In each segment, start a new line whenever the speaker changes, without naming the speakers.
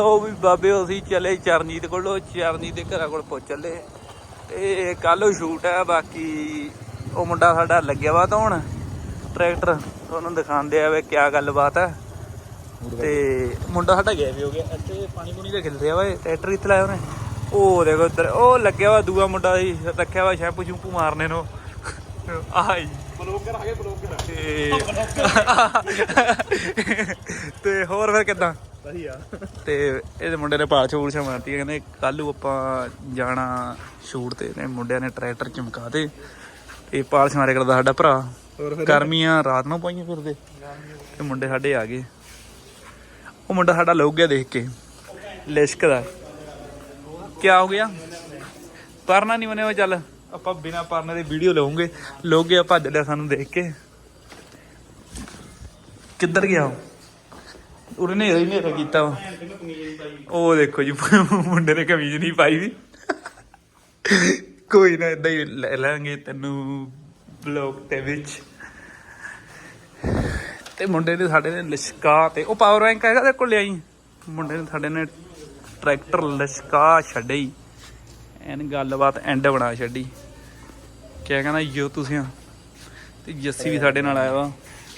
ਉਹ ਵੀ ਬਾਬੇ ਅਸੀਂ ਚਲੇ ਚਰਨਜੀਤ ਕੋਲੋਂ ਚਰਨਜੀਤ ਦੇ ਘਰਾਂ ਕੋਲ ਪਹੁੰਚ ਚੱਲੇ। ਤੇ ਕੱਲ ਸ਼ੂਟ ਹੈ ਬਾਕੀ ਉਹ ਮੁੰਡਾ ਸਾਡਾ ਲੱਗਿਆ ਵਾ ਧੋਣ ਟਰੈਕਟਰ ਤੁਹਾਨੂੰ ਦਿਖਾਉਂਦੇ ਆ ਵੇ ਕੀ ਗੱਲਬਾਤ ਹੈ ਤੇ ਮੁੰਡਾ ਸਾਡਾ ਗਿਆ ਵੀ ਹੋ ਗਿਆ ਇੱਥੇ ਪਾਣੀ ਪੂਣੀ ਦੇ ਖਿਲਦੇ ਆ ਵਾ ਟਰੈਕਟਰ ਇੱਥੇ ਲਾਇਆ ਉਹਨੇ। ਉਹ ਦੇਖੋ ਇੱਧਰ ਉਹ ਲੱਗਿਆ ਵਾ ਦੂਆ ਮੁੰਡਾ ਸੀ ਰੱਖਿਆ ਵਾ ਸ਼ੈਂਪੂ ਸ਼ੂਪੂ ਮਾਰਨੇ ਨੂੰ। ਆਈ
ਬਲੌਗਰ ਆ ਗਏ ਬਲੌਗਰ
ਤੇ ਹੋਰ ਫਿਰ ਕਿਦਾਂ?
ਵਧੀਆ
ਤੇ ਇਹਦੇ ਮੁੰਡੇ ਨੇ ਪਾਲ ਛੂੜ ਛਮਾਤੀ ਕਹਿੰਦੇ ਕੱਲ ਆਪਾਂ ਜਾਣਾ ਸ਼ੂਟ ਤੇ ਨੇ ਮੁੰਡਿਆਂ ਨੇ ਟਰੈਕਟਰ ਚਮਕਾ ਤੇ ਇਹ ਪਾਲ ਛਮਾਰੇ ਕਰਦਾ ਸਾਡਾ ਭਰਾ। ਗਰਮੀਆਂ ਰਾਤ ਨੂੰ ਪਾਈਆਂ ਫਿਰਦੇ। ਤੇ ਮੁੰਡੇ ਸਾਡੇ ਆ ਗਏ। ਉਹ ਮੁੰਡਾ ਸਾਡਾ ਲੁੱਕ ਗਿਆ ਦੇਖ ਕੇ ਲਿਸ਼ਕ ਦਾ। ਕੀ ਹੋ ਗਿਆ? ਪਰਨਾ ਨਹੀਂ ਬਣੇ ਉਹ ਚੱਲ। ਆਪਾਂ ਬਿਨਾ ਪਰਨੇ ਦੇ ਵੀਡੀਓ ਲਵਾਂਗੇ ਲੋਕ ਗਿਆ ਭੱਜ ਲਿਆ ਸਾਨੂੰ ਦੇਖ ਕੇ। ਕਿੱਧਰ ਗਿਆ ਉਹ? ਉਹਨੇ ਨੇਰਾ ਹੀ ਨੇਰਾ ਕੀਤਾ ਵਾ। ਉਹ ਦੇਖੋ ਜੀ, ਮੁੰਡੇ ਨੇ ਕਮੀਜ਼ ਨਹੀਂ ਪਾਈ ਵੀ। ਕੋਈ ਨਾ ਇਦਾਂ ਹੀ ਲੈ ਲਾਂਗੇ ਤੈਨੂੰ ਬਲੌਗ ਦੇ ਵਿੱਚ। ਤੇ ਮੁੰਡੇ ਨੇ ਸਾਡੇ ਨੇ ਲਿਸ਼ਕਾ ਤੇ ਉਹ ਪਾਵਰ ਬੈਂਕ ਹੈਗਾ ਤੇ ਕੋਲ ਆਈ। ਮੁੰਡੇ ਨੇ ਸਾਡੇ ਨੇ ਟਰੈਕਟਰ ਲਿਸ਼ਕਾ ਛੱਡਈ। ਐਨ ਗੱਲਬਾਤ ਐਂਡ ਬਣਾ ਛੱਡੀ। ਕਿਆ ਕਹਿੰਦਾ ਜੋ ਤੁਸੀਂ ਤੇ ਜੱਸੀ ਵੀ ਸਾਡੇ ਨਾਲ ਆਇਆ ਵਾ।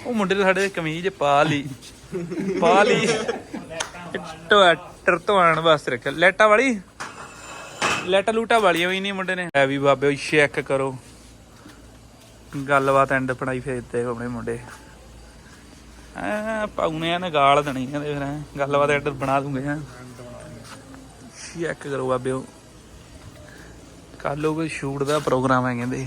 ਉਹ ਮੁੰਡੇ ਨੇ ਸਾਡੇ ਕਮੀਜ਼ ਪਾ ਲਈ। ਪਾ ਲਈ। ਟਰੈਕਟਰ ਤੋਂ ਆਣ ਵਾਸਤੇ ਰੱਖਿਆ। ਲੈਟਾ ਵਾਲੀ? ਲੈਟਾ ਲੂਟਾ ਵਾਲੀ ਹੋਈ ਨਹੀਂ ਮੁੰਡੇ ਨੇ। ਐ ਵੀ ਬਾਬੇ ਚੈੱਕ ਕਰੋ। ਗੱਲਬਾਤ ਐਂਡ ਪੜਾਈ ਫੇਰਦੇ ਆਪਣੇ ਮੁੰਡੇ। ਆ ਪਾਉਨੇ ਆ ਨੇ ਗਾਲ ਦੇਣੀ ਆ ਦੇਖ ਰਹੇ ਗੱਲਬਾਤ ਐਂਡ ਬਣਾ ਦੂੰਗੇ ਆ ਚੈੱਕ ਕਰੋ ਬਾਬਿਓ ਕੱਲ ਉਹ ਕੋਈ ਸ਼ੂਟ ਦਾ ਪ੍ਰੋਗਰਾਮ ਹੈ ਕਹਿੰਦੇ।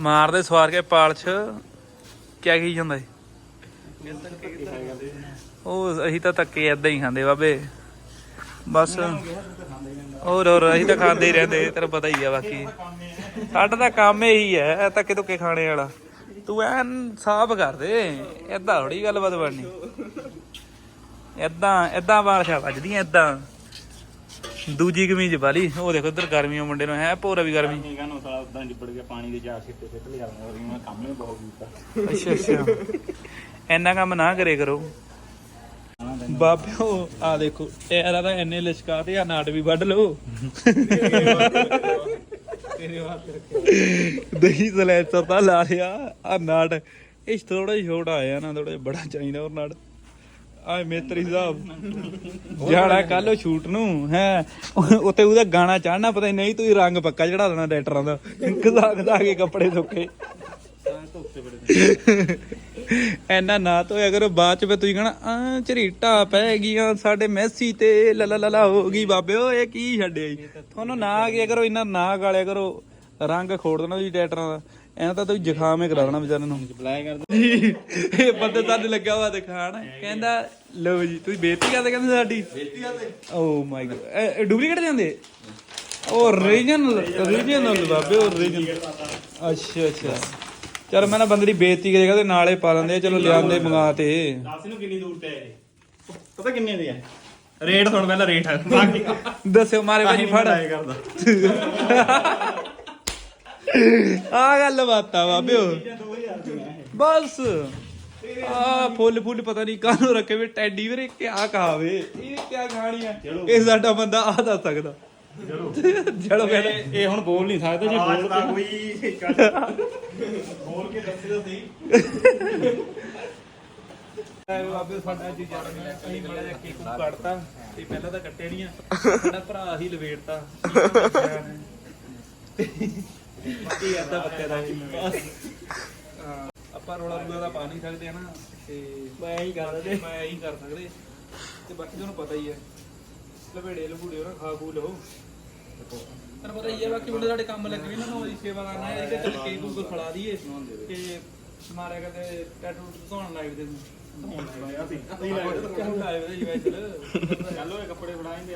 ਮਾਰਦੇ ਸਵਾਰ ਕੇ ਪਾਲਛ ਕਿਆ ਕੀ ਜਾਂਦਾ ਏ ਉਹ ਅਸੀਂ ਤਾਂ ਧੱਕੇ ਏਦਾਂ ਹੀ ਖਾਂਦੇ ਬਾਬੇ। ਬਸ। ਹੋਰ ਹੋਰ, ਅਸੀਂ ਤਾਂ ਖਾਂਦੇ ਹੀ ਰਹਿੰਦੇ, ਤੈਨੂੰ ਪਤਾ ਹੀ ਆ ਬਾਕੀ। ਸਾਡਾ ਤਾਂ ਕੰਮ ਇਹੀ ਹੈ ਧੱਕੇ ਧੁੱਕੇ ਖਾਣੇ ਵਾਲਾ। ਤੂੰ ਐਨ ਸਾਫ਼ ਕਰ ਦੇ, ਏਦਾਂ ਥੋੜੀ ਗੱਲਬਾਤ ਬਣਨੀ। ਏਦਾਂ ਏਦਾਂ ਬਾਲਸ਼ਾ ਵੱਜਦੀਆਂ, ਏਦਾਂ। ਦੂਜੀ ਕਮੀਜ਼ ਵਾਲੀ ਉਹ ਦੇਖੋ ਉਧਰ ਗਰਮੀਆਂ ਮੁੰਡੇ ਨੂੰ ਹੈ ਪੂਰਾ ਵੀ ਗਰਮੀ।
ਠੀਕ ਆ ਨਾ ਸਾਲਾ ਉਦਾਂ ਨਿਬੜ ਗਿਆ ਪਾਣੀ ਦੇ ਜਾ ਸਿੱਟੇ ਸਿੱਟ ਲਿਆ ਮੈਂ ਕੰਮ ਹੀ ਬਹੁਤ ਕੀਤਾ।
ਅੱਛਾ ਅੱਛਾ। ਇੰਨਾ ਕੰਮ ਨਾ ਕਰੇ ਕਰੋ। ਬਾਬਿਓ ਆ ਦੇਖੋ ਇਹਦਾ ਤਾਂ ਇੰਨੇ ਲਿਸ਼ਕਾ ਤੇ ਆ ਨਾਟ ਵੀ ਵੱਢ ਲਓ। ਦਹੀਂ ਸਲੈਂਸਰ ਤਾਂ ਲਾ ਲਿਆ ਆ ਨਾਟ। ਇਹ ਥੋੜਾ ਛੋਟਾ ਆਇਆ ਨਾ ਥੋੜਾ ਬੜਾ ਚਾਹੀਦਾ ਹੋਰ ਨਾਟ। ਆਏ ਮੇਤਰੀ ਸਾਹਿਬ। ਜਾਣਾ ਕੱਲ ਸ਼ੂਟ ਨੂੰ, ਹੈ। ਉੱਤੇ ਉਹਦਾ ਗਾਣਾ ਚੜਨਾ ਪਤਾ ਨਹੀਂ ਤੂੰ ਰੰਗ ਪੱਕਾ ਚੜਾ ਦੇਣਾ ਡਾਇਰੈਕਟਰਾਂ ਦਾ। ਕਦਾ ਕਦਾ ਕੇ ਕੱਪੜੇ ਸੁੱਕੇ। ਐਨਾ ਨਾ ਧੋਇਆ ਕਰੋ, ਬਾਅਦ ਚ ਫੇ ਤੁਸੀਂ ਕਹਣਾ ਆ ਝਰੀਟਾ ਪੈ ਗਈਆਂ ਸਾਡੇ ਮੈਸੀ ਤੇ, ਲਾ ਲਾ ਹੋ ਗਈ। ਬਾਬਿਓ ਇਹ ਕੀ ਛੱਡਿਆ ਜੀ? ਤੁਹਾਨੂੰ ਨਾ ਕਿਆ ਕਰੋ, ਇੰਨਾ ਨਾ ਗਾਲਿਆ ਕਰੋ। ਰੰਗ ਖੋੜ ਦੇਣਾ ਜੀ ਡਾਇਰੈਕਟਰਾਂ ਦਾ। ਐਂ ਤਾਂ ਤੁਸੀਂ ਜ਼ੁਕਾਮ ਹੀ ਕਰਾ ਦੇਣਾ ਵਿਚਾਰੇ ਨੂੰ।
ਬੁਲਾਇਆ ਕਰਦਾ
ਇਹ ਬੰਦੇ ਸਾਡੇ ਲੱਗਾ ਵਾ ਦਿਖਾਣ। ਕਹਿੰਦਾ ਲਓ ਜੀ ਤੁਸੀਂ ਬੇਇੱਜ਼ਤੀ ਕਰਦੇ ਕਹਿੰਦੇ ਸਾਡੀ? ਬੇਇੱਜ਼ਤੀ ਕਰਦੇ ਓ ਮਾਈ ਗॉड ਡੁਪਲੀਕੇਟ ਜਾਂਦੇ ਉਹ ਰੀਜਨਲ ਰੀਜਨਲ ਬਾਬੇ ਉਹ ਰੀਜਨਲ ਅੱਛਾ ਅੱਛਾ। ਚਲ ਮੈਂ ਨਾ ਬੰਦੇ ਦੀ ਬੇਇੱਜ਼ਤੀ ਕਰੇਗਾ ਤੇ ਨਾਲੇ ਪਾ ਦਿੰਦੇ ਆ, ਚਲੋ ਲਿਆਂਦੇ ਮੰਗਾ ਤੇ।
ਦੱਸ ਇਹਨੂੰ ਕਿੰਨੀ ਦੂਰ ਤੇ ਹੈ ਇਹ? ਪਤਾ ਕਿੰਨੇ ਦੇ ਆ? ਰੇਟ ਸੁਣ ਪਹਿਲਾਂ ਰੇਟ। ਬਾਕੀ
ਦੱਸਿਓ ਮਾਰੇ ਭਾਜੀ ਫੜ।
ਕਰਦਾ।
ਆ ਗੱਲ ਬਾਤਾਂ ਬਾਬਿਓ
2000 ਦੀਆਂ ਇਹ
ਬਸ। ਆ ਫੁੱਲ ਫੁੱਲ ਪਤਾ ਨਹੀਂ ਕਾਹਨੂੰ ਰੱਖੇ ਵੇ ਟੈਡੀ ਵੀਰੇ ਕਿਆ ਕਹਾਵੇ। ਇਹ ਕਿਆ ਕਹਾਣੀ ਹੈ ਇਹ ਸਾਡਾ ਬੰਦਾ ਆ ਦੱਸ ਸਕਦਾ।
ਚਲੋ।
ਚਲੋ ਕਹਿੰਦੇ
ਇਹ ਇਹ ਹੁਣ ਬੋਲ ਨਹੀਂ ਸਕਦਾ ਜੇ ਬੋਲ ਤਾਂ ਕੋਈ ਬੋਲ ਕੇ ਦੱਸੇ ਤਾਂ ਸਹੀ।
ਬਾਬੇ ਸਾਡਾ ਜਨਮ ਹੈ। ਅਸੀਂ ਬੜਾ ਜਿਹਾ ਕੇਕ ਕੱਟਤਾ ਤੇ ਪਹਿਲਾਂ ਤਾਂ ਕੱਟੇ ਨਹੀਂ ਆ। ਸਾਡਾ ਭਰਾ ਹੀ ਲਵੇੜਤਾ। ਬਾਕੀ ਅੱਧਾ ਬੱਤੇ ਦਾ ਹੀ ਹਾਂ, ਆਪਾਂ ਰੋਲਾ ਰੂਲਾ ਦਾ ਪਾ ਨਹੀਂ ਸਕਦੇ ਹਨਾ ਤੇ
ਮੈਂ ਹੀ ਕਰਦਾ ਤੇ
ਮੈਂ ਇਹੀ ਕਰ ਸਕਦੇ। ਤੇ ਬਾਕੀ ਤੁਹਾਨੂੰ ਪਤਾ ਹੀ ਹੈ ਲਵੇੜੇ ਲਵੂੜੇ ਨਾ ਖਾ ਖੂ ਲਓ। ਤੈਨੂੰ ਪਤਾ ਹੀ ਹੈ ਬਾਕੀ ਮੁੰਡੇ ਸਾਡੇ ਕੰਮ ਲੱਗੇ ਵੀ ਨਾ ਉਹਦੀ ਸੇਵਾ ਕਰਨਾ ਹੈ ਇਹਦੇ ਚੱਲ ਕੇ ਗੂਗਲ ਖੜਾ ਦਈਏ ਤੇ ਮਾਰਿਆ ਕਰਦੇ ਟੈਟੂ ਧੋਣ ਲਾਈਵ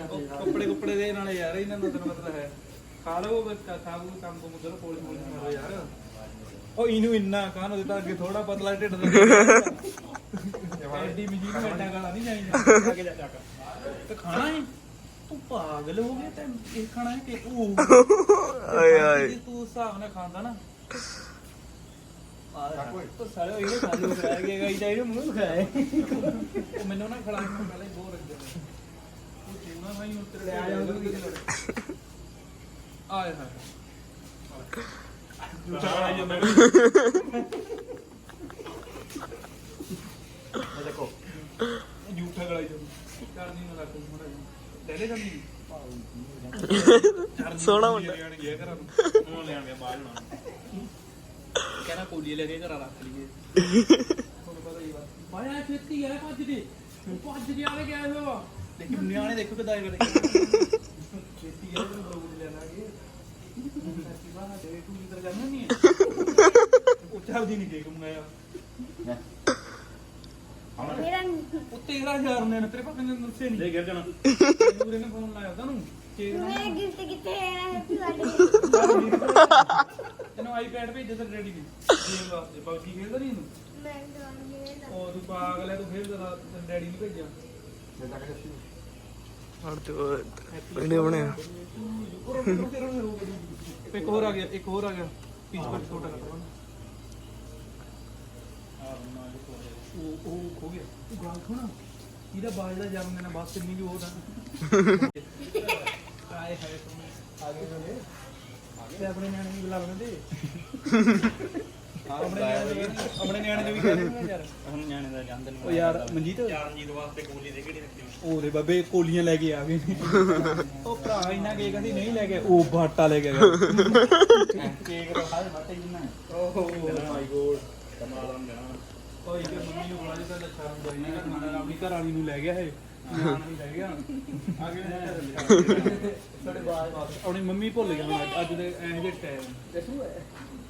ਉਹ ਕੱਪੜੇ ਕੁੱਪੜੇ ਦੇ ਨਾਲ ਯਾਰ ਇਹਨਾਂ ਦਾ ਤੈਨੂੰ ਪਤਾ ਹੈ। ਲਓ ਬਸ ਖਾ ਖਾ ਲਓ ਕੰਮ ਤੋਂ ਮੁੱਦਰ ਪੋਲਿਸ਼ ਪੋਲਿਸ਼ ਮਾਰੋ ਯਾਰ। ਉਹ ਇਹਨੂੰ ਇੰਨਾ ਕਾਹਨੂੰ ਦਿੱਤਾ ਅੱਗੇ ਥੋੜਾ ਪਤਲਾ ਢਿੱਡ ਦੇ। ਐਡੀ ਮਜੀ ਨੂੰ ਐਡਾ ਗਾਲਾ ਨਹੀਂ ਚਾਹੀਦਾ
ਕੇ ਜਾ ਜਾ
ਤੇ ਖਾਣਾ ਹੈ? ਤੂੰ ਪਾਗਲ ਹੋ ਗਿਆ ਤੇ ਇਹ ਖਾਣਾ ਹੈ ਕਿ ਉਹ ਆਏ ਆਏ। ਤੂੰ ਹਿਸਾਬ ਨਾਲ ਖਾਂਦਾ ਨਾ।
ਉਹ ਸਾਰੇ ਇਹਨੇ ਸਾਨੂੰ ਖਾਇਆ ਗਿਆ ਗਾਈ ਦਾ ਇਹਨੂੰ ਮੂੰਹ ਖਾਇਆ
ਉਹ ਮੈਨੂੰ ਨਾ ਖਿਲਾ ਕੇ ਪਹਿਲੇ ਬਹੁਤ ਰੱਖ ਦੇ ਉਹ ਚੂਨਾ ਭਾਈ ਹੁਣ ਤੇਰੇ
ਲੈ ਆ ਜਾ
ਆਏ
ਦੇਖੋ
ਜੂਠਾ ਖੜਾ ਜਾਂਦਾ ਕਰਨੀ ਨਾ ਰੱਖ ਮੜਾ ਲੈ ਲੈ ਜਾਂਦੀ
ਸੋਹਣਾ ਮੁੰਡਾ।
ਗਿਆ ਘਰਾਂ ਨੂੰ
ਹੁਣ ਗਿਆ ਬਾਹਰ ਨਾ
ਕਹਿੰਦਾ ਕੋਲੀ ਲੈ ਕੇ ਘਰਾਂ ਰੱਖ ਲਈਏ। ਤੁਹਾਨੂੰ ਪਤਾ ਹੀ ਵਾ ਪਾਇਆ ਛੇਤੀ ਯਾਰ ਭੱਜ ਦੇ ਭੱਜ ਦੇ ਆਲੇ ਗਿਆ ਹੋਇਆ ਲੇਕਿਨ ਨਿਆਣੇ ਦੇਖੋ ਕਿਦਾਂ ਕਰਦੇ ਛੇਤੀ ਯਾਰ ਨੂੰ ਬਰੂਦ ਲੈਣਾ ਕੇ ਸੱਚੀ ਬਾਤ ਹੈ ਤੂੰ ਇਧਰ ਕਰਨਾ ਨਹੀਂ ਉਹ ਚੱਲਦੀ ਨਹੀਂ ਕੇਕ ਮੰਗਾਇਆ।
ਮੇਰਾ
ਉੱਤੇ ਇਹਦਾ ਹਜ਼ਾਰ ਨੇ ਤੇਰੇ ਪਾਪੇ ਨੇ ਦੱਸੇ ਨਹੀਂ
ਲੈ ਗਿਰ ਜਾਣਾ।
ਪੂਰੇ ਨੇ ਫੋਨ ਲਾਇਆ ਤੁਹਾਨੂੰ ਕੇਕ ਦਾ
ਮੇਰਾ ਗਿਫਟ ਕਿੱਥੇ ਹੈ? ਹੈਪੀ ਬਰਥਡੇ
ਤੈਨੂੰ ਆਈਪੈਡ ਭੇਜਿਆ ਤੇ ਰੈਡੀ ਦੀ ਗੇਮ ਵਾਸਤੇ। ਪਬਜੀ ਖੇਡਦਾ ਨਹੀਂ ਇਹਨੂੰ?
ਮੈਂ ਡਰਾਉਂਗੀ ਨਾ
ਉਹ ਤੂੰ ਪਾਗਲ ਹੈ ਤੂੰ ਫਿਰ ਜਰਾ ਡੈਡੀ ਨੂੰ ਭੇਜਿਆ।
ਹੜ ਤੇ ਵੀਡੀਓ ਬਣਿਆ।
ਇੱਕ ਹੋਰ ਆ ਗਿਆ ਇੱਕ ਹੋਰ ਆ ਗਿਆ। ਪੀਸ ਪਰ ਛੋਟਾ ਕਰ ਉਹ ਉਹ ਖੋ ਗਿਆ। ਉਹ ਗਾਲ ਖੋਣਾ ਇਹਦਾ ਬਾਜ ਦਾ ਜਨਮ ਦਿਨ ਆ, ਬਸ ਇੰਨੀ ਵੀ ਉਹ ਦਾ ਆਏ ਹਾਏ ਤੁਮ ਆ ਗਏ ਜੋਲੇ ਤੇ ਆਪਣੇ ਨਿਆਣੇ ਨੂੰ ਬੁਲਾ ਲੈਂਦੇ ਆਪਣੇ ਨਿਆਣੇ ਨੂੰ ਵੀ ਕਹਿੰਦੇ ਯਾਰ।
ਹੁਣ ਨਿਆਣੇ ਦਾ ਦਿਨ
ਉਹ ਯਾਰ ਮਨਜੀਤ।
ਚਰਨਜੀਤ ਵਾਸਤੇ ਗੋਲੀ ਦੇ ਕਿਹੜੀ ਰੱਖੀ
ਉਹਦੇ ਬਾਬੇ ਕੋਲੀਆਂ ਲੈ ਕੇ ਆ ਗਏ ਉਹ ਭਰਾ ਇੰਨਾ ਕੇ ਕਹਿੰਦੀ ਨਹੀਂ ਲੈ ਕੇ ਉਹ ਬਾਟਾ ਲੈ ਕੇ ਗਿਆ।
ਕੇਕ ਦੇ ਮੱਤੇ ਜਿੰਨਾ
ਓਹੋ।
ਮਾਈ ਗੋਡ ਕਮਾਲ ਆ ਜਾਣਾ।
ਓਏ ਕਿ ਮੰਮੀ ਨੂੰ ਬੁਲਾ ਜਿਹਾ ਲੱਛਾ ਨੂੰ ਜਾਈ ਨਾ ਖਾਣਾ ਆਪਣੀ ਘਰ ਵਾਲੀ ਨੂੰ ਲੈ ਗਿਆ ਇਹ। ਗਿਆ। ਆਗੇ ਸਾਡੇ ਬਾਅਦ ਆਪਣੀ ਮੰਮੀ ਭੁੱਲ ਗਿਆ ਹੁਣ ਅੱਜ- ਦੇ ਐਂ ਜੇ ਟਾਈਮ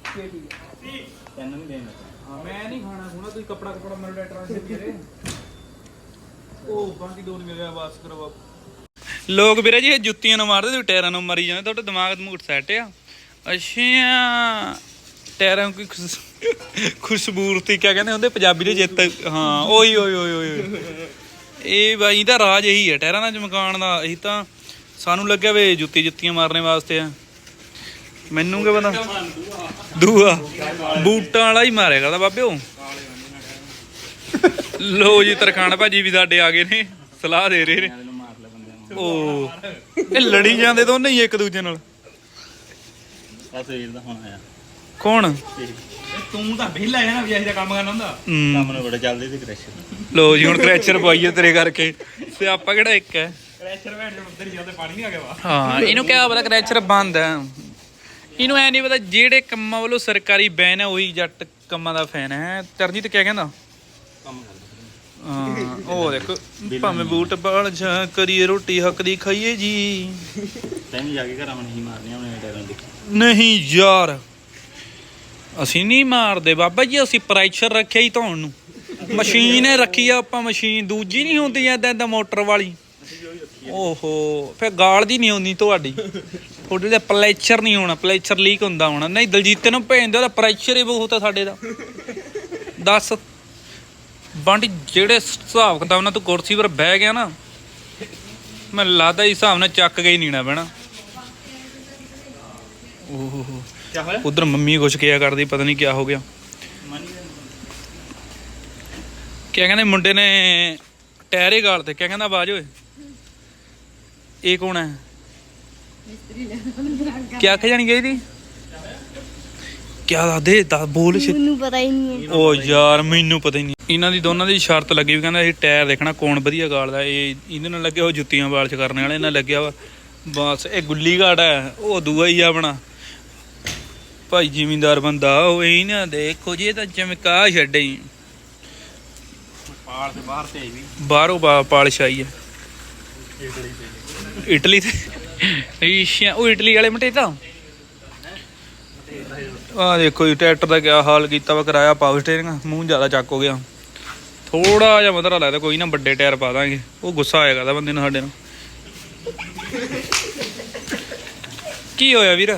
ਦੱਸੂ ਕੀ ਹੈ
ਤੈਨੂੰ ਨਹੀਂ ਦੇਣਾ
ਹਾਂ ਮੈਂ ਨਹੀਂ ਖਾਣਾ ਖੁਣਾ ਤੁਸੀਂ ਕਪੜਾ ਕਪੜਾ ਮੇਰੇ ਡਾਕਟਰਾਂ ਦੇ ਮੇਰੇ ਉਹ ਬਾਕੀ ਦੋ ਨਹੀਂ ਮਿਲਿਆ ਬਸ ਕਰਵਾ ਲੋਕ ਵੀਰੇ ਜੀ, ਇਹ ਜੁੱਤੀਆਂ ਨੂੰ ਮਾਰਦੇ ਤੇ ਟਾਇਰਾਂ ਨੂੰ ਮਾਰੀ ਜਾਂਦੇ, ਤੁਹਾਡਾ ਦਿਮਾਗ ਦਮੂਟ ਸੈੱਟ ਆ। ਅੱਛਾ ਟਾਇਰਾਂ ਕੋਈ ਖੁਸ਼ਬੂਰਤੀ, ਕਿਆ ਕਹਿੰਦੇ ਹੁੰਦੇ, ਪੰਜਾਬੀ ਦੇ ਜਿੱਤ, ਹਾਂ, ਓਏ ਓਏ ਓਏ ਓਏ ਇਹ ਬਾਈ ਦਾ ਰਾਜ ਇਹੀ ਹੈ ਟਾਇਰਾਂ ਦਾ ਚਮਕਾਉਣ ਦਾ ਅਸੀਂ ਤਾਂ ਸਾਨੂੰ ਲੱਗਿਆ ਵੇ ਜੁੱਤੀ ਜੁੱਤੀਆਂ ਮਾਰਨੇ ਵਾਸਤੇ ਆ। ਮੈਨੂੰ ਕੀ ਪਤਾ? ਦੂਆ। ਬੂਟਾਂ ਵਾਲਾ ਹੀ ਮਾਰਿਆ ਕਰਦਾ ਬਾਬੇ ਉਹ ਲੋ ਜੀ ਤਰਖਾਨ ਭਾਜੀ ਵੀ ਸਾਡੇ ਆ ਗਏ ਨੇ। ਸਲਾਹ ਦੇ ਰਹੇ ਨੇ।
ਨੂੰ
ਉਹ ਇਹ ਲੜੀ ਜਾਂਦੇ ਦੋਨੇ ਹੀ ਇੱਕ ਦੂਜੇ ਨਾਲ।
ਆ ਸਰੀਰ ਦਾ ਹੁਣ ਆਇਆ।
ਕੌਣ?
ਤੂੰ ਤਾਂ ਵਿਹਲਾ ਹੈ ਨਾ ਵੀ ਦਾ ਕੰਮ ਕਰਨਾ ਹੁੰਦਾ। ਕੰਮ ਨੂੰ ਬੜਾ ਚੱਲਦੀ ਸੀ ਕ੍ਰੈਸ਼ਰ
ਲੋ ਜੀ ਹੁਣ ਕ੍ਰੈਚਰ ਪਵਾਈਏ ਤੇਰੇ ਕਰਕੇ। ਤੇ ਆਪਾਂ ਕਿਹੜਾ ਇੱਕ ਹੈ?
ਕ੍ਰੈਸ਼ਰ ਬੈਠ ਜਾ ਉੱਧਰ ਜਾਂਦੇ ਪਾਣੀ ਨਹੀਂ ਆ ਗਿਆ ਵਾ।
ਹਾਂ ਇਹਨੂੰ ਕਿਆ ਪਤਾ ਕ੍ਰੈਚਰ ਬੰਦ ਹੈ। ਇਹਨੂੰ ਐ ਨਹੀਂ ਪਤਾ ਜਿਹੜੇ ਕੰਮਾਂ ਵੱਲੋਂ ਸਰਕਾਰੀ ਬੈਨ ਹੈ ਉਹੀ ਜੱਟ ਕੰਮਾਂ ਦਾ ਫੈਨ ਹੈ। ਚਰਜੀਤ ਕਿਆ ਕਹਿੰਦਾ?
ਕੰਮ ਕਰਦਾ।
ਹਾਂ ਉਹ ਦੇਖ ਭਾਵੇਂ ਬੂਟ ਬਾਲ ਜਾਂ ਕਰੀਏ ਰੋਟੀ ਹੱਕ ਦੀ ਖਾਈਏ ਜੀ।
ਤੈਨੂੰ ਜਾ ਕੇ ਘਰਾਂ ਨੂੰ ਨਹੀਂ ਮਾਰਨੀਆਂ ਉਹਨੇ ਟੈਰਾਂ ਦੀ
ਨਹੀਂ ਯਾਰ ਅਸੀਂ ਨਹੀਂ ਮਾਰਦੇ ਬਾਬਾ ਜੀ ਅਸੀਂ ਪ੍ਰੈਸ਼ਰ ਰੱਖਿਆ ਹੀ ਧੌਣ ਨੂੰ। ਮਸ਼ੀਨ ਹੈ ਰੱਖੀ ਆ ਆਪਾਂ ਮਸ਼ੀਨ ਦੂਜੀ ਨਹੀਂ ਹੁੰਦੀ ਐਦਾਂ ਐਦਾਂ ਮੋਟਰ ਵਾਲੀ। ਓਹੋ ਫੇ ਗਾਲ ਦੀ ਨਹੀਂ ਹੁੰਦੀ ਤੁਹਾਡੀ। ਤੁਹਾਡੇ ਦਾ ਪ੍ਰੈਸ਼ਰ ਨਹੀਂ ਹੋਣਾ ਪ੍ਰੈਸ਼ਰ ਲੀਕ ਹੁੰਦਾ ਹੋਣਾ। ਨਹੀਂ ਦਲਜੀਤ ਨੂੰ ਭੇਜਦੇ ਉਹਦਾ ਪ੍ਰੈਸ਼ਰ ਹੀ ਬਹੁਤ ਆ ਸਾਡੇ ਦਾ। ਦੱਸ। ਬੰਡ ਜਿਹੜੇ ਹਿਸਾਬ ਕਿਤਾਬ ਨਾਲ ਤੂੰ ਕੁਰਸੀ 'ਤੇ ਬਹਿ ਗਿਆ ਨਾ ਲੱਗਦਾ ਇਸ ਹਿਸਾਬ ਨਾਲ ਚੱਕ ਗਈ ਨਹੀਂ ਨਾ ਬਹਿਣਾ। ਓਹੋ।
ਕੀ ਹੋਇਆ
ਉਧਰ ਮੰਮੀ ਕੁਛ ਕਿਹਾ ਕਰਦੀ ਪਤਾ ਨਹੀਂ ਕਿਆ ਹੋ ਗਿਆ। ਕਿਆ ਕਹਿੰਦੇ ਮੁੰਡੇ ਨੇ ਟਾਇਰੇ ਗਾਲ ਤੇ ਕਿਆ ਕਹਿੰਦਾ ਆਵਾਜ਼ ਓਏ। ਇਹ ਕੌਣ ਹੈ? ਕਿਆ ਆਖ ਜਾਣੀ ਗਈ ਦੀ ਕਿਆ ਦੱਸਦੇ? ਦਾ ਬੋਲ ਛੇ।
ਮੈਨੂੰ ਪਤਾ ਹੀ ਨਹੀਂ
ਓ ਯਾਰ ਮੈਨੂੰ ਪਤਾ ਹੀ ਨਹੀਂ। ਇਹਨਾਂ ਦੀ ਦੋਨਾਂ ਦੀ ਸ਼ਰਤ ਲੱਗੀ ਵੀ ਕਹਿੰਦਾ ਇਹ ਟਾਇਰ ਦੇਖਣਾ ਕੌਣ ਵਧੀਆ ਗਾਲਦਾ ਇਹ ਇਹਦੇ ਨਾਲ ਲੱਗਿਆ ਉਹ ਜੁੱਤੀਆਂ ਵਾਲਚ ਕਰਨ ਵਾਲੇ ਇਹਨਾਂ ਲੱਗਿਆ ਵਾ। ਬਸ ਇਹ ਗੁੱਲੀ ਘਾਟ ਹੈ। ਉਹ ਦੂਆ ਹੀ ਆ ਆਪਣਾ। ਭਾਈ ਜ਼ਿਮੀਂਦਾਰ ਬੰਦਾ ਉਹ ਇਹ ਨਾ ਦੇਖੋ ਜੀ ਇਹ ਤਾਂ ਚਮਕਾ ਛੱਡੇ ਹੀ।
ਪਾਲ ਤੇ ਬਾਹਰ ਤੇ ਆਈ ਵੀ।
ਬਾਹਰੋਂ ਪਾ- ਪਾਲਿਸ਼ ਆਈ ਹੈ। ਇਟਲੀ ਤੇ। ਈਸ਼ਾ ਉਹ ਇਟਲੀ ਵਾਲੇ ਮਟੇ ਤਾਂ ਆ ਦੇਖੋ ਜੀ ਟਰੈਕਟਰ ਦਾ ਕਿਆ ਹਾਲ ਕੀਤਾ ਵਾ ਕਰਾਇਆ ਪਾਵਰ ਸਟੀਅਰਿੰਗ ਮੂੰਹ ਜ਼ਿਆਦਾ ਚੱਕ ਹੋ ਗਿਆ ਥੋੜਾ ਜਿਹਾ ਮਤਲਬ ਲੱਗਦਾ ਕੋਈ ਨਾ ਵੱਡੇ ਟਾਇਰ ਪਾ ਦਾਂਗੇ ਉਹ ਗੁੱਸਾ ਆਏਗਾ ਦਾ ਬੰਦੇ ਨੂੰ ਸਾਡੇ ਨੂੰ ਕੀ ਹੋਇਆ ਵੀਰ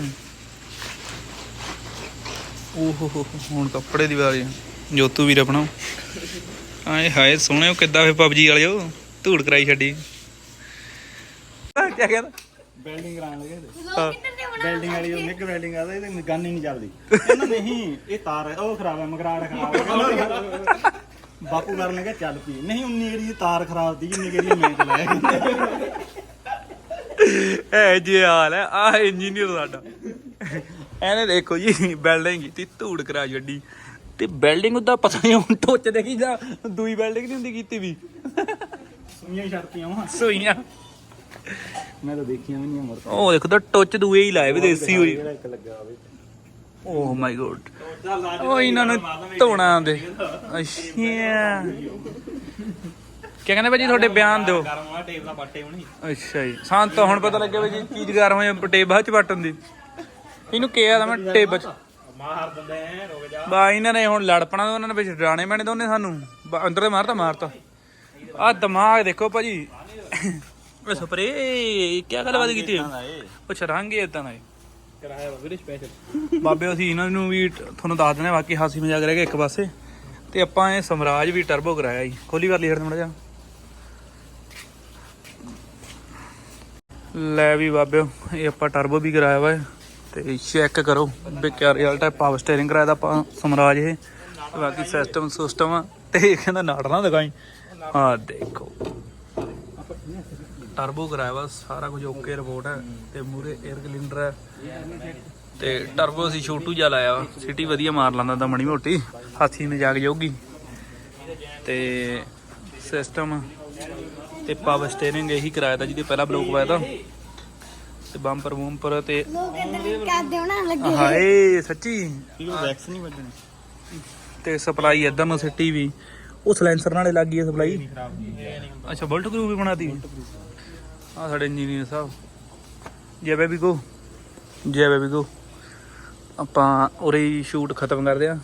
ਓਹੋ ਹੋ ਹੋ, ਹੁਣ ਕੱਪੜੇ ਦੀ ਵਾਰੀ ਆ। ਜੋਤੂ ਵੀਰ ਆਪਣਾ ਆਏ ਹਾਏ ਸੋਹਣਿਓ ਕਿੱਦਾਂ ਫੇ ਪਬਜੀ ਵਾਲਿਓ ਧੂੜ ਕਰਾਈ ਛੱਡੀ ਕੀ ਕਹਿੰਦਾ
ਵੈਲਡਿੰਗ ਕਰਾਉਣ ਲੱਗੇ ਤੇ
ਦੇ
ਵੈਲਡਿੰਗ ਵਾਲੀ ਉਹ ਨਿੱਕ ਵੈਲਡਿੰਗ ਆਦਾ ਇਹਦੇ ਗਨ ਹੀ ਨਹੀਂ ਚੱਲਦੀ। ਕਹਿੰਦਾ ਨਹੀਂ ਇਹ ਤਾਰ ਹੈ, ਉਹ ਖਰਾਬ ਹੈ ਮਗਰਾੜ ਖਰਾਬ ਹੈ। ਬਾਪੂ ਕਰਨ ਲੱਗਾ ਚੱਲ ਪਈ ਨਹੀਂ ਉਨੀ ਏਰੀ ਤਾਰ ਖਰਾਬ ਦੀ ਜਿੰਨੀ ਏਰੀ ਮੈਂ ਚਲਾਇਆ
ਐ ਜੇ ਹਾਲ ਹੈ ਆ ਇੰਜੀਨੀਅਰ ਸਾਡਾ। ਇਹਨੇ ਦੇਖੋ ਜੀ ਬਿਲਡਿੰਗ ਕੀਤੀ ਧੂੜ ਕਰਾ ਛੱਡੀ ਤੇ ਬਿਲਡਿੰਗ ਉਹਦਾ ਪਤਾ ਨਹੀਂ ਹੁਣ ਟੋਚ ਦੇਖੀ ਜਾ ਦੂਈ ਬਿਲਡਿੰਗ ਨਹੀਂ ਹੁੰਦੀ ਕੀਤੀ ਵੀ।
ਸੁਈਆਂ ਹੀ ਛੱਡਤੀਆਂ ਵਾ
ਸੋਈਆਂ।
ਮੈਂ ਤਾਂ ਦੇਖੀਆਂ ਵੀ ਨਹੀਂ ਮਰ
ਉਹ ਦੇਖੋ ਤਾਂ ਟੋਚ ਦੂਏ ਹੀ ਲਾਏ ਵੀ ਦੇਸੀ ਹੋਈ।
ਜਿਹੜਾ ਇੱਕ ਲੱਗਾ ਹੋਵੇ।
ਓਹ ਮਾਈ ਗੋਡ। ਉਹ ਇਹਨਾਂ ਨੂੰ ਧੋਣਾ ਦੇ। ਅੱਛਾ। ਕੀ ਕਹਿੰਦੇ ਭਾਜੀ ਤੁਹਾਡੇ ਬਿਆਨ ਦਿਓ?
ਗਰਮ ਆ ਟੇਪ ਦਾ ਪੱਟੇ ਹੋਣੀ।
ਅੱਛਾ ਜੀ। ਸਾਨੂੰ ਤਾਂ ਹੁਣ ਪਤਾ ਲੱਗਿਆ ਵੀ ਜੀ ਚੀਜ਼ ਗਰਮ ਹੋਏ ਟੇਪ ਬਾਅਦ ਚ ਵੱਟਣ ਦੀ। ਇਹਨੂੰ ਕਿਹਾ ਤਾਂ ਮੈਂ ਟੇਪ ਚ।
ਮਾਰ ਦਿੰਦੇ ਐ ਰੁਕ ਜਾ।
ਬਾ ਇਹਨਾਂ ਨੇ ਹੁਣ ਲੜ ਪਣਾ ਉਹਨਾਂ ਨੇ ਵਿੱਚ ਡਰਾਣੇ ਮੈਣੇ ਦੋਨੇ ਸਾਨੂੰ। ਅੰਦਰ ਤੇ ਮਾਰਤਾ ਮਾਰਤਾ। ਆ ਦਿਮਾਗ ਦੇਖੋ ਭਾਜੀ। ਉਹ ਸਪਰੇ ਕੀ ਗੱਲਬਾਤ ਕੀਤੀ? ਹੈ? ਉਹ ਚਰਾਂਗੇ ਇਦਾਂ ਦਾ ਇਹ।
ਕਰਾਇਆ ਵਾ ਵੀਰੇ ਸਪੈਸ਼ਲ
ਬਾਬੇ ਅਸੀਂ ਇਹਨਾਂ ਨੂੰ ਵੀ ਤੁਹਾਨੂੰ ਦੱਸ ਦਿੰਦੇ ਹਾਂ, ਬਾਕੀ ਹਾਸੀ ਮਜ਼ਾਕ ਰਹਿ ਗਿਆ ਇੱਕ ਪਾਸੇ। ਤੇ ਆਪਾਂ ਇਹ ਸਮਰਾਜ ਵੀ ਟਰਬੋ ਕਰਾਇਆ ਜੀ। ਖੋਲੀ ਕਰ ਲਈ ਹੜ ਮੜਾ ਜਾ ਲੈ ਵੀ ਬਾਬਿਓ ਇਹ ਆਪਾਂ ਟਰਬੋ ਵੀ ਕਰਾਇਆ ਵਾ ਇਹ। ਤੇ ਚੈੱਕ ਕਰੋ ਵੀ ਕਿਆ ਰਿਜ਼ਲਟ ਹੈ ਪਾਵਰ ਸਟੀਅਰਿੰਗ ਕਰਾਇਆ ਤਾਂ ਆਪਾਂ ਸਮਰਾਜ ਇਹ। ਤੇ ਬਾਕੀ ਸਿਸਟਮ ਸਿਸਟਮ ਤੇ ਇਹ ਕਹਿੰਦਾ ਨਾੜ ਨਾ ਦਿਖਾਈ। ਆ ਦੇਖੋ। ਟਰਬੋ ਕਰਾਇਆ ਵਾ ਸਾਰਾ ਕੁਝ ਓਕੇ ਰਿਪੋਰਟ ਹੈ ਤੇ ਮੂਰੇ 에ਅਰ ਕਲਿੰਡਰ ਹੈ ਤੇ ਟਰਬੋ ਅਸੀਂ ਛੋਟੂ ਜਿਹਾ ਲਾਇਆ ਵਾ ਸਿਟੀ ਵਧੀਆ ਮਾਰ ਲੈਂਦਾ ਤਾਂ ਮਣੀ ਮੋਟੀ ਹਾਥੀ ਮਜ਼ਾਕ ਜਾਊਗੀ ਤੇ ਸਿਸਟਮ ਤੇ ਪਾਵਰ ਸਟੀਅਰਿੰਗ ਇਹੀ ਕਰਾਇਆ ਤਾਂ ਜਿਹਦੇ ਪਹਿਲਾ ਬਲੋਕ ਪਾਇਆ ਤਾਂ ਤੇ ਬੰਪਰ ਵੂੰਪਰ ਤੇ
ਲੋਕ ਕਿੱਧਰ ਕਰਦੇ ਹੋਣਾ ਲੱਗੇ
ਹਾਏ ਸੱਚੀ
ਇਹ ਵੈਕਸ ਨਹੀਂ ਵੱਜਣੀ
ਤੇ ਸਪਲਾਈ ਇਧਰ ਨੂੰ ਸਿੱਟੀ ਵੀ ਉਹ ਸਲੈਂਸਰ ਨਾਲੇ ਲੱਗ ਗਈ ਹੈ ਸਪਲਾਈ ਅੱਛਾ ਬੁਲਟ ਗਰੂ ਵੀ ਬਣਾਤੀ ਆ ਸਾਡੇ ਇੰਜੀਨੀਅਰ ਸਾਹਿਬ। ਜੈ ਬੇਬੀ ਗੋ ਜੈ ਬੇਬੀ ਗੋ ਆਪਾਂ ਉਰੇ ਹੀ ਸ਼ੂਟ ਖਤਮ ਕਰਦੇ ਆ।